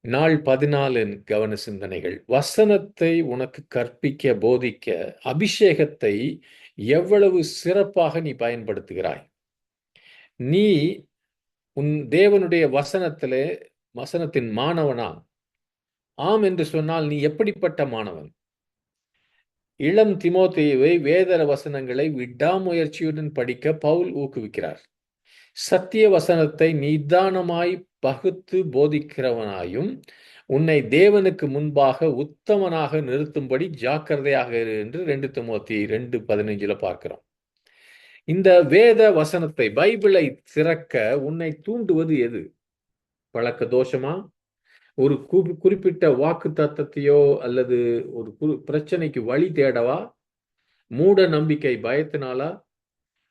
நாள் பதினாலின் கவன சிந்தனைகள். வசனத்தை உனக்கு கற்பிக்க போதிக்க அபிஷேகத்தை எவ்வளவு சிறப்பாக நீ பயன்படுத்துகிறாய்? நீ உன் தேவனுடைய வசனத்திலே வசனத்தின் மாணவனா? ஆம் என்று சொன்னால் நீ எப்படிப்பட்ட மாணவன்? இளம் திமோத்தேயுவை வேதர வசனங்களை விடாமுயற்சியுடன் படிக்க பவுல் ஊக்குவிக்கிறார். சத்திய வசனத்தை நிதானமாய் பகுத்து போதிக்கிறவனாயும் உன்னை தேவனுக்கு முன்பாக உத்தமனாக நிறுத்தும்படி ஜாக்கிரதையாக இரு என்று ரெண்டு தொண்ணூத்தி ரெண்டு பதினைஞ்சுல பார்க்கிறோம். இந்த வேத வசனத்தை பைபிளை திறக்க உன்னை தூண்டுவது எது? பழக்க தோஷமா? ஒரு குறிப்பிட்ட வாக்கு தத்தத்தையோ அல்லது ஒரு பிரச்சனைக்கு வழி தேடவா? மூட நம்பிக்கை பயத்தினாலா?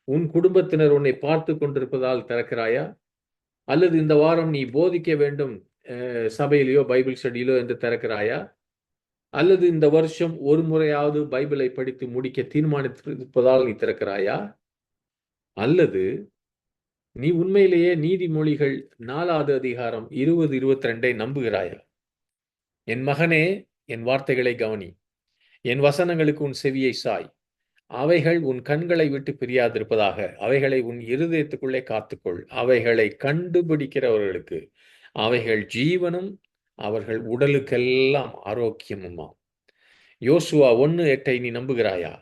உன் குடும்பத்தினர் உன்னை பார்த்து கொண்டிருப்பதால் திறக்கிறாயா? அல்லது இந்த வாரம் நீ போதிக்க வேண்டும் சபையிலையோ பைபிள் ஸ்டடியிலோ என்று திறக்கிறாயா? அல்லது இந்த வருஷம் ஒரு முறையாவது பைபிளை படித்து முடிக்க தீர்மானித்திருப்பதால் நீ திறக்கிறாயா? அல்லது நீ உண்மையிலேயே நீதிமொழிகள் நாலாவது அதிகாரம் இருபது இருபத்தி ரெண்டை நம்புகிறாயா? என் மகனே என் வார்த்தைகளை கவனி. என் வசனங்களுக்கு உன் செவியை சாய். அவைகள் உன் கண்களை விட்டு பிரியாதிருப்பதாக அவைகளை உன் இருதயத்துக்குள்ளே காத்துக்கொள். அவைகளை கண்டுபிடிக்கிறவர்களுக்கு அவைகள் ஜீவனும் அவர்கள் உடலுக்கெல்லாம் ஆரோக்கியமுமாம். யோசுவா ஒன்று எட்டை நீ நம்புகிறாயா?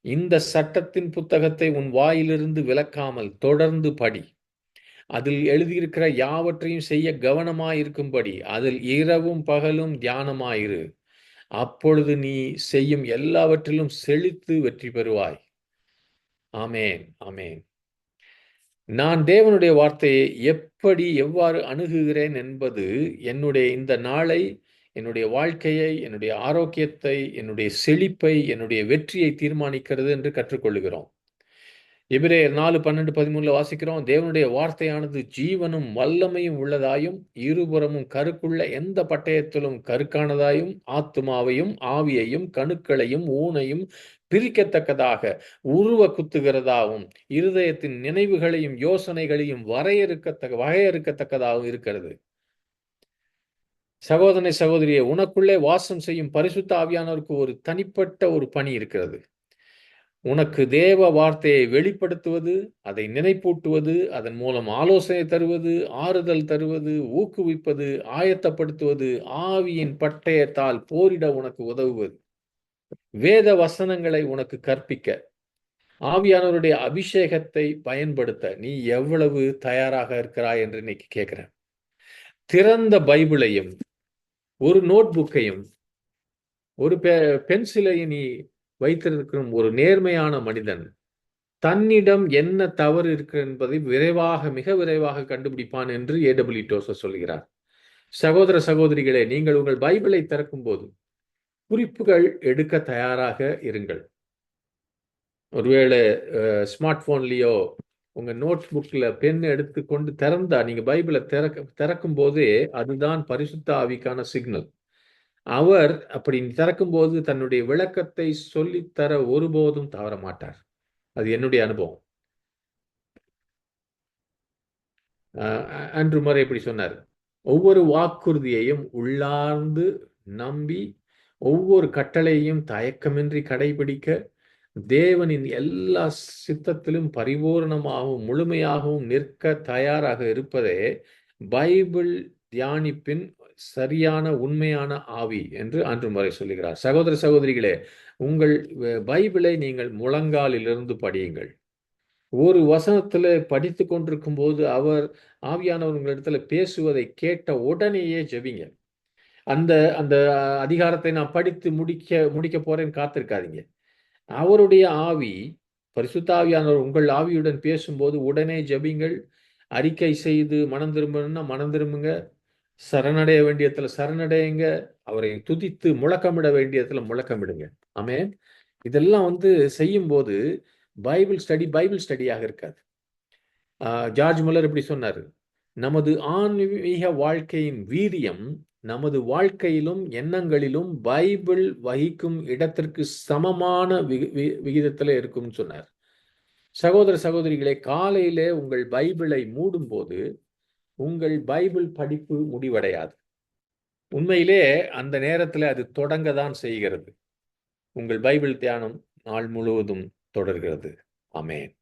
இந்த சட்டத்தின் புத்தகத்தை உன் வாயிலிருந்து விலக்காமல் தொடர்ந்து படி. அதில் எழுதியிருக்கிற யாவற்றையும் செய்ய கவனமாயிருக்கும்படி அதில் இரவும் பகலும் தியானமாயிரு. அப்பொழுது நீ செய்யும் எல்லாவற்றிலும் செழித்து வெற்றி பெறுவாய். ஆமேன் ஆமேன். நான் தேவனுடைய வார்த்தையை எப்படி எவ்வாறு அணுகுகிறேன் என்பது என்னுடைய இந்த நாளை என்னுடைய வாழ்க்கையை என்னுடைய ஆரோக்கியத்தை என்னுடைய செழிப்பை என்னுடைய வெற்றியை தீர்மானிக்கிறது என்று கற்றுக்கொள்கிறோம். எபிரேயர் நாலு பன்னெண்டு பதிமூணுல வாசிக்கிறோம் தேவனுடைய வார்த்தையானது ஜீவனும் வல்லமையும் உள்ளதாயும் இருபுறமும் கருக்குள்ள எந்த பட்டயத்திலும் கருக்கானதாயும் ஆத்துமாவையும் ஆவியையும் கணுக்களையும் ஊனையும் பிரிக்கத்தக்கதாக உருவ குத்துகிறதாகவும் இருதயத்தின் நினைவுகளையும் யோசனைகளையும் வரையறுக்கத்தக்க வகையறுக்கத்தக்கதாகவும் இருக்கிறது. சகோதரனை சகோதரியை உனக்குள்ளே வாசம் செய்யும் பரிசுத்த ஆவியானவருக்கு ஒரு தனிப்பட்ட ஒரு பணி இருக்கிறது. உனக்கு தேவ வார்த்தையை வெளிப்படுத்துவது அதை நினைப்பூட்டுவது அதன் மூலம் ஆலோசனை தருவது ஆறுதல் தருவது ஊக்குவிப்பது ஆயத்தப்படுத்துவது ஆவியின் பட்டயத்தால் போரிட உனக்கு உதவுவது. வேத வசனங்களை உனக்கு கற்பிக்க. ஆவியானவருடைய அபிஷேகத்தை பயன்படுத்த நீ எவ்வளவு தயாராக இருக்கிறாய் என்று இன்னைக்கு கேட்கிறேன். திறந்த பைபிளையும் ஒரு நோட் புக்கையும் ஒரு பெ- பென்சிலையும் நீ வைத்திருக்கும் ஒரு நேர்மையான மனிதன் தன்னிடம் என்ன தவறு இருக்கு என்பதை விரைவாக மிக விரைவாக கண்டுபிடிப்பான் என்று ஏடபிள்யூ டோசர் சொல்கிறார். சகோதர சகோதரிகளே நீங்கள் உங்கள் பைபிளை திறக்கும் போது குறிப்புகள் எடுக்க தயாராக இருங்கள். ஒருவேளை ஸ்மார்ட் போன்லயோ உங்க நோட் புக்ல பெண் எடுத்துக்கொண்டு திறந்தா நீங்க பைபிளை திறக்க திறக்கும் போதே அதுதான் பரிசுத்த ஆவிக்கான சிக்னல். அவர் அப்படி திறக்கும்போது தன்னுடைய விளக்கத்தை சொல்லித்தர ஒருபோதும் தவற மாட்டார் அது என்னுடைய அனுபவம். அன்று முறை இப்படி சொன்னார். ஒவ்வொரு வாக்குறுதியையும் உள்ளார்ந்து நம்பி ஒவ்வொரு கட்டளையையும் தயக்கமின்றி கடைபிடிக்க தேவனின் எல்லா சித்தத்திலும் பரிபூர்ணமாகவும் முழுமையாகவும் நிற்க தயாராக இருப்பதே பைபிள் தியானிப்பின் சரியான உண்மையான ஆவி என்று அன்று முறை சொல்லுகிறார். சகோதர சகோதரிகளே உங்கள் பைபிளை நீங்கள் முழங்காலிலிருந்து படியுங்கள். ஒரு வசனத்துல படித்து கொண்டிருக்கும் போது அவர் ஆவியானவர் உங்களிடத்துல பேசுவதை கேட்ட உடனேயே ஜெபிங்க. அந்த அந்த அதிகாரத்தை நான் படித்து முடிக்க முடிக்க போறேன்னு காத்திருக்காதீங்க. அவருடைய ஆவி பரிசுத்த ஆவியானவர் உங்கள் ஆவியுடன் பேசும்போது உடனே ஜெபிங்கள். அறிக்கை செய்து மனம் திரும்பணும்னா மனம் திரும்புங்க. சரணடைய வேண்டியத்துல சரணடையுங்க அவரை துதித்து முழக்கமிட வேண்டியதுல முழக்கமிடுங்க. ஆமே இதெல்லாம் வந்து செய்யும்போது பைபிள் ஸ்டடி பைபிள் ஸ்டடியாக இருக்காது. ஜார்ஜ் முல்லர் இப்படி சொன்னார். நமது ஆன்மீக வாழ்க்கையின் வீரியம் நமது வாழ்க்கையிலும் எண்ணங்களிலும் பைபிள் வகிக்கும் இடத்திற்கு சமமான வி- விகிதத்துல இருக்கும்னு சொன்னார். சகோதர சகோதரிகளே காலையிலே உங்கள் பைபிளை மூடும்போது உங்கள் பைபிள் படிப்பு முடிவடையாது. உண்மையிலே அந்த நேரத்தில் அது தொடங்க தான் செய்கிறது. உங்கள் பைபிள் தியானம் நாள் முழுவதும் தொடர்கிறது. அமேன்